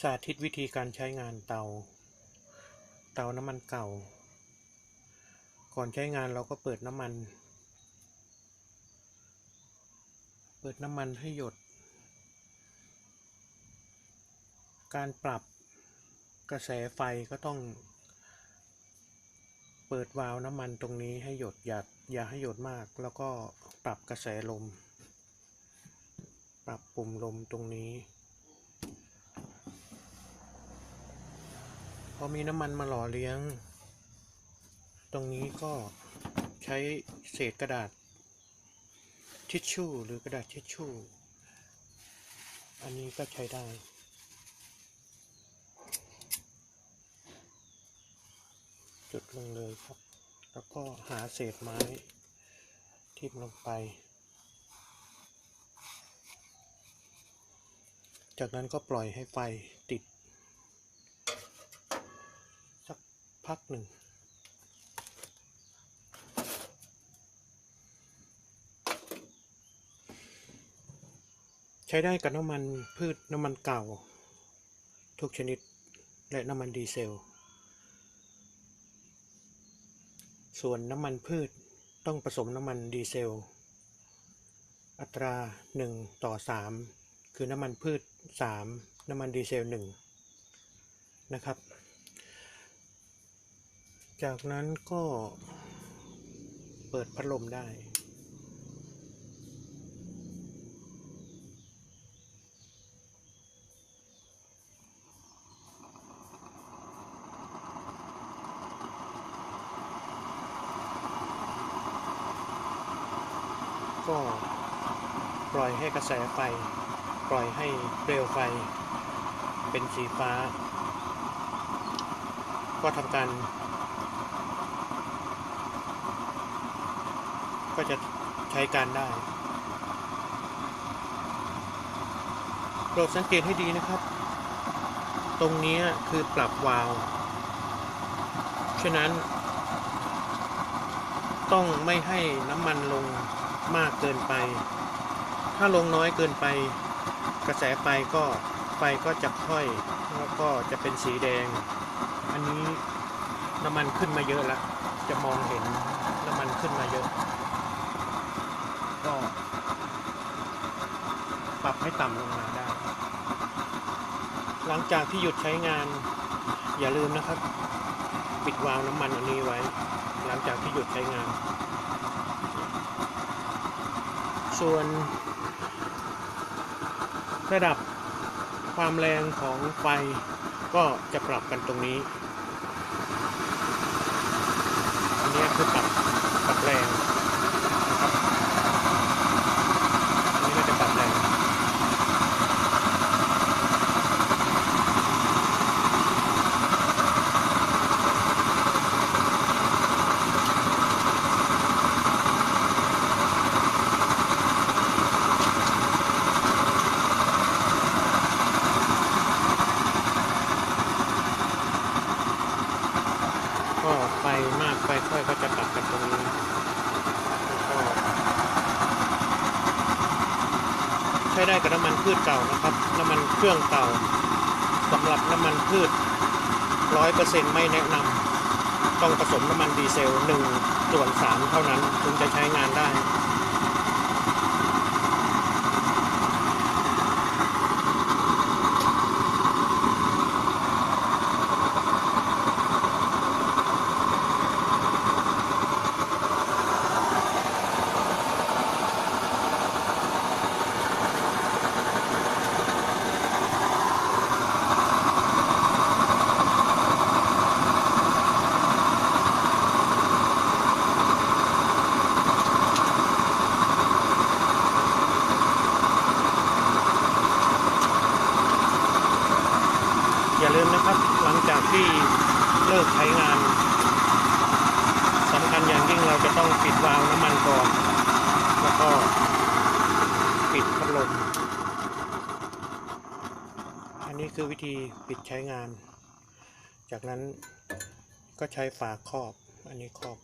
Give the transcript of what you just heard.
สาธิตวิธีการใช้งานเตา เตาน้ำมันเก่า ก่อนใช้งานเราก็เปิดน้ำมัน เปิดน้ำมันให้หยด การปรับกระแสไฟก็ต้อง เปิดวาล์วน้ำมันตรงนี้ให้หยดอย่าอย่าให้หยดมาก แล้วก็ปรับกระแสลม ปรับปุ่มลมตรงนี้ อมีน้ำมันมาหล่อเลี้ยง ตรงนี้ก็ใช้เศษกระดาษทิชชู่หรือกระดาษทิชชู่ อันนี้ก็ใช้ได้ จุดลงเลยครับ แล้วก็หาเศษไม้ทิ่มลงไป จากนั้นก็ปล่อยให้ไฟติด สัก พักหนึ่ง ใช้ได้กับน้ำมันพืชน้ำมันเก่า ทุกชนิดและน้ำมันดีเซล ส่วนน้ำมันพืชต้องผสมน้ำมันดีเซล อัตรา 1 ต่อ 3 คือน้ำมันพืช 3 น้ำมันดีเซล 1 นะครับ จากนั้นก็เปิดพัดลมได้ ก็ปล่อยให้กระแสไฟ ปล่อยให้เปลวไฟ เป็นสีฟ้า ก็ทำการ ก็จะใช้การได้โปรดสังเกตให้ดีนะครับ ตรงนี้คือปรับวาล์วฉะนั้น ต้องไม่ให้น้ำมันลงมากเกินไป ถ้าลงน้อยเกินไป กระแสไฟก็ไฟก็จะค่อยแล้วก็จะเป็นสีแดง อันนี้น้ำมันขึ้นมาเยอะแล้วจะมองเห็นน้ำมันขึ้นมาเยอะ ก็ปรับให้ต่ำลงมาได้ หลังจากที่หยุดใช้งาน อย่าลืมนะครับ ปิดวาล์วน้ำมันอันนี้ไว้ หลังจากที่หยุดใช้งาน ส่วน ระดับความแรงของไฟก็จะปรับกันตรงนี้ อันนี้คือปรับปรับแรงนะครับอันนี้ก็จะปรับแรง ก็ไฟมากไฟ ค่อยก็จะตัดกันตรงนี้แล้วก็ใช้ได้กับน้ำมันพืชเก่านะครับ น้ำมันเครื่องเก่าสำหรับน้ำมันพืชร้อยเปอร์เซ็นต์ไม่แนะนำต้องผสมน้ำมันดีเซลหนึ่งส่วนสามเท่านั้นถึงจะใช้งานได้ มนะครับ หลังจากที่เลิกใช้งานสำคัญอย่างยิ่งเราจะต้องปิดวาล์วน้ำมันก่อน แล้วก็ปิดพัดลมอันนี้คือวิธีปิดใช้งาน จากนั้นก็ใช้ฝาครอบ อันนี้ครอบ